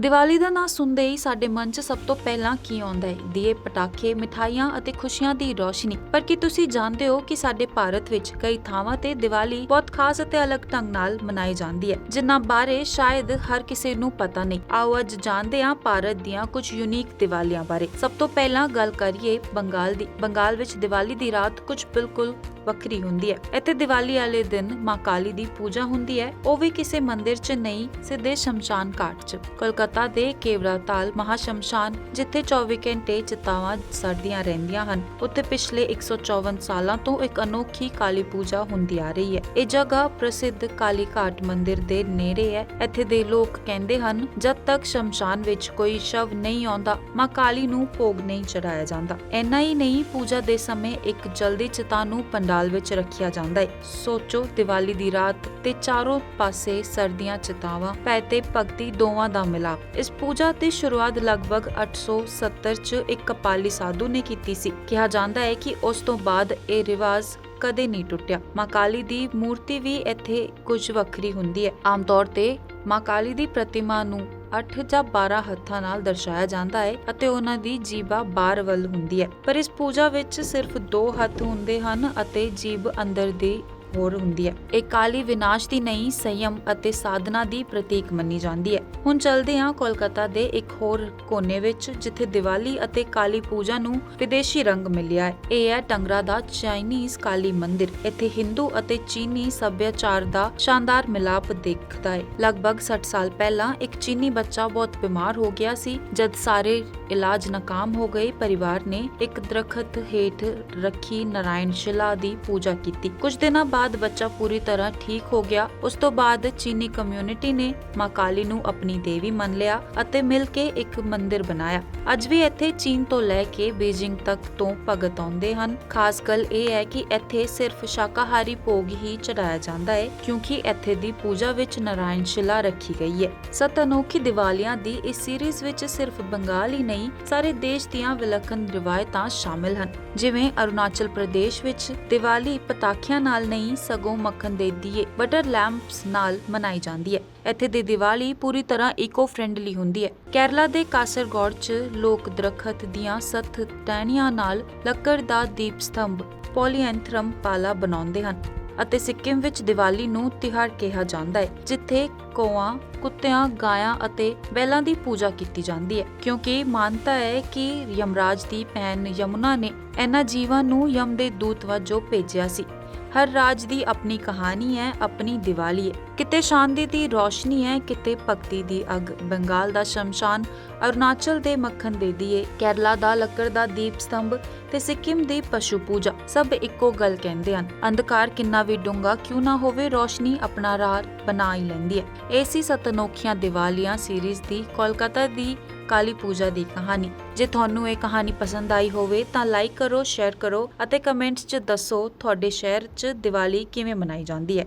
ਦੀਵਾਲੀ ਦਾ ਨਾਂ ਸੁਣਦੇ ਹੀ ਸਾਡੇ ਮਨ 'ਚ ਸਭ ਤੋਂ ਪਹਿਲਾਂ ਕੀ ਆਉਂਦਾ ਹੈ? ਦੀਏ ਪਟਾਕੇ ਮਿਠਾਈਆਂ ਅਤੇ ਖੁਸ਼ੀਆਂ ਦੀ ਰੋਸ਼ਨੀ। ਪਰ ਕੀ ਤੁਸੀਂ ਜਾਣਦੇ ਹੋ ਕਿ ਸਾਡੇ ਭਾਰਤ ਵਿੱਚ ਕਈ ਥਾਵਾਂ ਤੇ ਦੀਵਾਲੀ ਬਹੁਤ ਖਾਸ ਅਤੇ ਅਲੱਗ ਢੰਗ ਨਾਲ ਮਨਾਈ ਜਾਂਦੀ ਹੈ? ਜਿਨ੍ਹਾਂ ਬਾਰੇ ਸ਼ਾਇਦ ਹਰ ਕਿਸੇ ਨੂੰ ਪਤਾ ਨਹੀਂ। ਆਓ ਅੱਜ ਜਾਣਦੇ ਹਾਂ ਭਾਰਤ ਦੀਆਂ ਕੁਝ ਯੂਨੀਕ ਦੀਵਾਲੀਆਂ ਬਾਰੇ। ਸਭ ਤੋਂ ਪਹਿਲਾਂ ਗੱਲ ਕਰੀਏ ਬੰਗਾਲ ਦੀ। ਬੰਗਾਲ ਵਿੱਚ ਦੀਵਾਲੀ ਦੀ ਰਾਤ ਕੁਝ ਬਿਲਕੁਲ ਵੱਖਰੀ ਹੁੰਦੀ ਹੈ। ਇੱਥੇ ਦੀਵਾਲੀ ਵਾਲੇ ਦਿਨ ਮਾਂ ਕਾਲੀ ਦੀ ਪੂਜਾ ਹੁੰਦੀ ਹੈ। ਉਹ ਵੀ ਕਿਸੇ ਮੰਦਿਰ 'ਚ ਨਹੀਂ, ਸਿੱਧੇ ਸ਼ਮਸ਼ਾਨ ਘਾਟ 'ਚ। ਕੋਲਕਾਤਾ ਦੇ ਕੇਵਰਾਤਾਲ ਮਹਾ ਸ਼ਮਸ਼ਾਨ ਜਿੱਥੇ 24 ਘੰਟੇ ਚਿਤਾਵਾਂ ਸੜਦੀਆਂ ਰਹਿੰਦੀਆਂ ਹਨ, ਉੱਥੇ ਪਿਛਲੇ 154 ਸਾਲਾਂ ਤੋਂ ਇੱਕ ਅਨੋਖੀ ਕਾਲੀ ਪੂਜਾ ਹੁੰਦੀ ਆ ਰਹੀ ਹੈ। ਇਹ ਜਗ੍ਹਾ ਪ੍ਰਸਿੱਧ ਕਾਲੀ ਘਾਟ ਮੰਦਿਰ ਦੇ ਨੇੜੇ ਹੈ। ਇੱਥੇ ਦੇ ਲੋਕ ਕਹਿੰਦੇ ਹਨ, ਜਦ ਤੱਕ ਸ਼ਮਸ਼ਾਨ ਵਿੱਚ ਕੋਈ ਸ਼ਵ ਨਹੀਂ ਆਉਂਦਾ, ਮਾਂ ਕਾਲੀ ਨੂੰ ਭੋਗ ਨਹੀਂ ਚੜਾਇਆ ਜਾਂਦਾ। ਇੰਨਾ ਹੀ ਨਹੀਂ, ਪੂਜਾ ਦੇ ਸਮੇਂ ਇੱਕ ਜਲਦੀ ਚਿਤਾ ਨੂੰ ਪੰਡਾਲ ਵਿੱਚ ਰੱਖਿਆ ਜਾਂਦਾ ਹੈ ਸੋਚੋ, ਦੀਵਾਲੀ ਦੀ ਰਾਤ ਤੇ ਚਾਰੋਂ ਪਾਸੇ ਸਰਦੀਆਂ ਚਿਤਾਵਾਂ ਪੈ ਤੇ ਭਗਤੀ ਦੋਵਾਂ ਦਾ ਮਿਲਾਪ। ਇਸ ਪੂਜਾ ਦੀ ਸ਼ੁਰੂਆਤ ਲਗਭਗ 870 ਚ ਇੱਕ ਕਪਾਲੀ ਸਾਧੂ ਨੇ ਕੀਤੀ ਸੀ। ਕਿਹਾ ਜਾਂਦਾ ਹੈ ਕਿ ਉਸ ਤੋਂ ਬਾਅਦ ਇਹ ਰਿਵਾਜ ਕਦੇ ਨਹੀਂ ਟੁੱਟਿਆ। ਮਾਂ ਕਾਲੀ ਦੀ ਮੂਰਤੀ ਵੀ ਇੱਥੇ ਕੁਝ ਵੱਖਰੀ ਹੁੰਦੀ ਹੈ ਆਮ ਤੌਰ ਤੇ ਮਾਂ ਕਾਲੀ ਦੀ ਪ੍ਰਤਿਮਾ ਨੂੰ 8 ਜਾਂ 12 ਹੱਥਾਂ ਨਾਲ ਦਰਸਾਇਆ ਜਾਂਦਾ ਹੈ ਅਤੇ ਉਹਨਾਂ ਦੀ ਜੀਭਾ ਬਾਹਰ ਵੱਲ ਹੁੰਦੀ ਹੈ। ਪਰ ਇਸ ਪੂਜਾ ਵਿੱਚ ਸਿਰਫ ਦੋ ਹੱਥ ਹੁੰਦੇ ਹਨ ਅਤੇ ਜੀਬ ਅੰਦਰ ਦੀ ਹੋਰ ਹੁੰਦੀ ਹੈ। ਇਹ ਕਾਲੀ ਵਿਨਾਸ਼ ਦੀ ਨਹੀਂ, ਸੰਯਮ ਅਤੇ ਸਾਧਨਾ ਦੀ ਪ੍ਰਤੀਕ ਮੰਨੀ ਜਾਂਦੀ ਹੈ। ਹੁਣ ਚਲਦੇ ਹਾਂ ਕੋਲਕਾਤਾ ਦੇ ਇੱਕ ਹੋਰ ਕੋਨੇ ਵਿੱਚ, ਜਿੱਥੇ ਦੀਵਾਲੀ ਅਤੇ ਕਾਲੀ ਪੂਜਾ ਨੂੰ ਵਿਦੇਸ਼ੀ ਰੰਗ ਮਿਲਿਆ ਹੈ। ਇਹ ਹੈ ਟੰਗਰਾ ਦਾ ਚਾਈਨੀਜ਼ ਕਾਲੀ ਮੰਦਿਰ। ਇੱਥੇ ਹਿੰਦੂ ਅਤੇ ਚੀਨੀ ਸੱਭਿਆਚਾਰ ਦਾ ਸ਼ਾਨਦਾਰ ਮਿਲਾਪ ਦੇਖਦਾ ਹੈ। ਲਗਭਗ 60 ਸਾਲ ਪਹਿਲਾਂ ਇੱਕ ਚੀਨੀ ਬੱਚਾ ਬਹੁਤ ਬਿਮਾਰ ਹੋ ਗਿਆ ਸੀ। ਜਦ ਸਾਰੇ ਇਲਾਜ ਨਾਕਾਮ ਹੋ ਗਏ, ਪਰਿਵਾਰ ਨੇ ਇੱਕ ਦਰਖਤ ਹੇਠ ਰੱਖੀ ਨਾਰਾਇਣ ਸ਼ਿਲਾ ਦੀ ਪੂਜਾ ਕੀਤੀ। ਕੁਝ ਦਿਨਾਂ ਬਾਅਦ ਬਾਅਦ ਬੱਚਾ ਪੂਰੀ ਤਰ੍ਹਾਂ ਠੀਕ ਹੋ ਗਿਆ, ਉਸ ਤੋਂ ਬਾਅਦ ਚੀਨੀ ਕਮਿਊਨਿਟੀ ਨੇ ਮਾਂ ਕਾਲੀ ਨੂੰ ਆਪਣੀ ਦੇਵੀ ਮੰਨ ਲਿਆ ਅਤੇ ਮਿਲ ਕੇ ਇੱਕ ਮੰਦਿਰ ਬਣਾਇਆ। ਅੱਜ ਵੀ ਇੱਥੇ ਚੀਨ ਤੋਂ ਲੈ ਕੇ ਬੀਜਿੰਗ ਤੱਕ ਤੋਂ ਭਗਤ ਆਉਂਦੇ ਹਨ। ਖਾਸ ਗੱਲ ਇਹ ਹੈ ਕਿ ਇੱਥੇ ਸਿਰਫ ਸ਼ਾਕਾਹਾਰੀ ਭੋਗ ਹੀ ਚੜਾਇਆ ਜਾਂਦਾ ਹੈ, ਕਿਉਂਕਿ ਇੱਥੇ ਦੀ ਪੂਜਾ ਵਿੱਚ ਨਾਰਾਇਣ ਸ਼ਿਲਾ ਰੱਖੀ ਗਈ ਹੈ। ਸਤ ਅਨੋਖੀ ਦੀਵਾਲੀਆਂ ਦੀ ਇਸ ਸੀਰੀਜ਼ ਵਿੱਚ ਸਿਰਫ ਬੰਗਾਲ ਹੀ ਨਹੀਂ, ਸਾਰੇ ਦੇਸ਼ ਦੀਆਂ ਵਿਲੱਖਣ ਰਿਵਾਇਤਾਂ ਸ਼ਾਮਿਲ ਹਨ। ਜਿਵੇਂ ਅਰੁਣਾਚਲ ਪ੍ਰਦੇਸ਼ ਵਿੱਚ ਦੀਵਾਲੀ ਪਤਾਖਿਆਂ ਨਾਲ ਨਹੀਂ ਸਗੋਂ ਮੱਖਣ ਦੇ ਦੀਏ ਬਟਰ ਲੈਂਪਸ ਨਾਲ ਮਨਾਈ ਜਾਂਦੀ ਹੈ। ਇੱਥੇ ਦੀ ਦੀਵਾਲੀ ਪੂਰੀ ਤਰ੍ਹਾਂ ਇਕੋ ਫ੍ਰੈਂਡਲੀ ਹੁੰਦੀ ਹੈ। ਕੇਰਲਾ ਦੇ ਕਾਸਰਗੋਡ 'ਚ ਲੋਕ ਦਰਖਤ ਦੀਆਂ ਸੱਤ ਟਹਿਣੀਆਂ ਨਾਲ ਲੱਕੜ ਦਾ ਦੀਪ ਸਤੰਭ ਪੋਲੀਐਂਥਰਮ ਪਾਲਾ ਬਣਾਉਂਦੇ ਹਨ ਅਤੇ ਸਿੱਕਿਮ ਵਿੱਚ ਦੀਵਾਲੀ ਨੂੰ ਤਿਉਹਾਰ ਕਿਹਾ ਜਾਂਦਾ ਹੈ, ਜਿੱਥੇ ਕੋਆਂ, ਕੁੱਤਿਆਂ, ਗਾਇਆਂ ਅਤੇ ਬੈਲਾਂ ਦੀ ਪੂਜਾ ਕੀਤੀ ਜਾਂਦੀ ਹੈ। ਕਿਉਂਕਿ ਮਾਨਤਾ ਹੈ ਕਿ ਯਮਰਾਜ ਦੀ ਭੈਣ ਯਮੁਨਾ ਨੇ ਇਹਨਾਂ ਜੀਵਾਂ ਨੂੰ ਯਮ ਦੇ ਦੂਤ ਵਜੋਂ ਭੇਜਿਆ ਸੀ। ਹਰ ਰਾਜ ਦੀ ਆਪਣੀ ਕਹਾਣੀ ਹੈ, ਆਪਣੀ ਦੀਵਾਲੀ ਹੈ। ਕਿਤੇ ਸ਼ਾਂਤੀ ਦੀ ਰੋਸ਼ਨੀ ਹੈ, ਕਿਤੇ ਭਗਤੀ ਦੀ ਅਗ। ਬੰਗਾਲ ਦਾ ਸ਼ਮਸ਼ਾਨ ਅਰੁਣਾਚਲ ਦੇ ਮੱਖਣ ਦੇ ਦੀਏ ਕੇਰਲਾ ਦਾ ਲੱਕੜ ਦਾ ਦੀਪ ਸਤੰਭ ਤੇ ਸਿੱਕਿਮ ਦੀ ਪਸ਼ੂ ਪੂਜਾ। ਸਭ ਇੱਕੋ ਗੱਲ ਕਹਿੰਦੇ ਹਨ। ਅੰਧਕਾਰ ਕਿੰਨਾ ਵੀ ਡੂੰਘਾ ਕਿਉਂ ਨਾ ਹੋਵੇ, ਰੋਸ਼ਨੀ ਆਪਣਾ ਰਾਹ ਬਣਾ ਹੀ ਲੈਂਦੀ ਹੈ। ਏਸੀ ਸਤਨੋਖੀਆਂ ਦੀਵਾਲੀਆਂ ਸੀਰੀਜ਼ ਦੀ ਕੋਲਕਾਤਾ ਦੀ ਕਾਲੀ ਪੂਜਾ ਦੀ ਕਹਾਣੀ। ਜੇ ਤੁਹਾਨੂੰ ਇਹ ਕਹਾਣੀ ਪਸੰਦ ਆਈ ਹੋਵੇ ਤਾਂ ਲਾਈਕ ਕਰੋ ਸ਼ੇਅਰ ਕਰੋ ਅਤੇ ਕਮੈਂਟਸ 'ਚ ਦੱਸੋ ਤੁਹਾਡੇ ਸ਼ਹਿਰ 'ਚ ਦੀਵਾਲੀ ਕਿਵੇਂ ਮਨਾਈ ਜਾਂਦੀ ਹੈ।